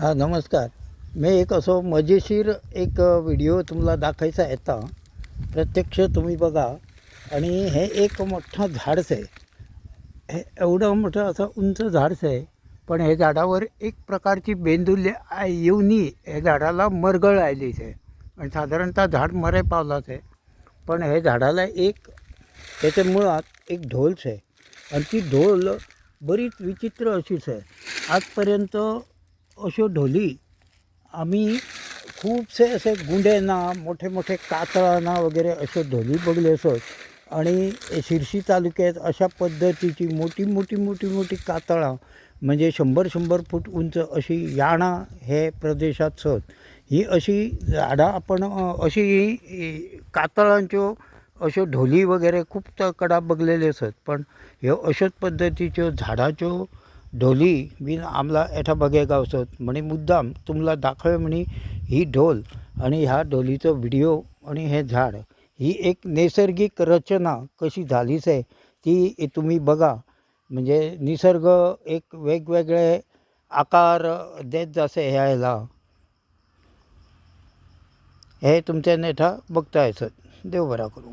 हां नमस्कार. मी एक असो मजेशीर एक व्हिडिओ तुम्हाला दाखवायचा येता प्रत्यक्ष तुम्ही बघा. आणि हे एक मोठं झाडच आहे. हे एवढं मोठं असं उंच झाडच आहे. पण हे झाडावर एक प्रकारची बेंदुल्य आ- येऊनी हे झाडाला मरगळ आयलीच आहे. आणि साधारणतः झाड मरे पावलाच आहे. पण हे झाडाला एक त्याच्या मुळात एक ढोलच आहे. आणि ती ढोल बरीच विचित्र अशीच आहे. आजपर्यंत अशो ढोली. आम्ही खूपसे असे गुंडेना मोठे मोठे कातळांना वगैरे अशो ढोली बघले असत आणि शिर्शी तालुक्यात अशा पद्धतीची मोठी मोठी मोठी मोठी कातळां म्हणजे शंभर शंभर फूट उंच अशी याणा हे प्रदेशात सत ही अशी झाडां आपण अशी ही कातळांच्यो अश्यो ढोली वगैरे खूप कडा बघलेले असत. पण ह्यो अश्योच पद्धतीच्यो झाडाच्यो ढोली बीन आमला एठा बघे गावसत. म्हणे मुद्दाम तुमला दाखवे म्हणे ही ढोल आणि ह्या ढोलीचो व्हिडिओ आणि हे झाड. ही एक नैसर्गिक रचना कशी झालीच आहे ती तुम्ही बघा. म्हणजे निसर्ग एक वेगवेगळे आकार देत जसे ह्याला. हे तुमच्या नेठा बघता येतात देव बरा करू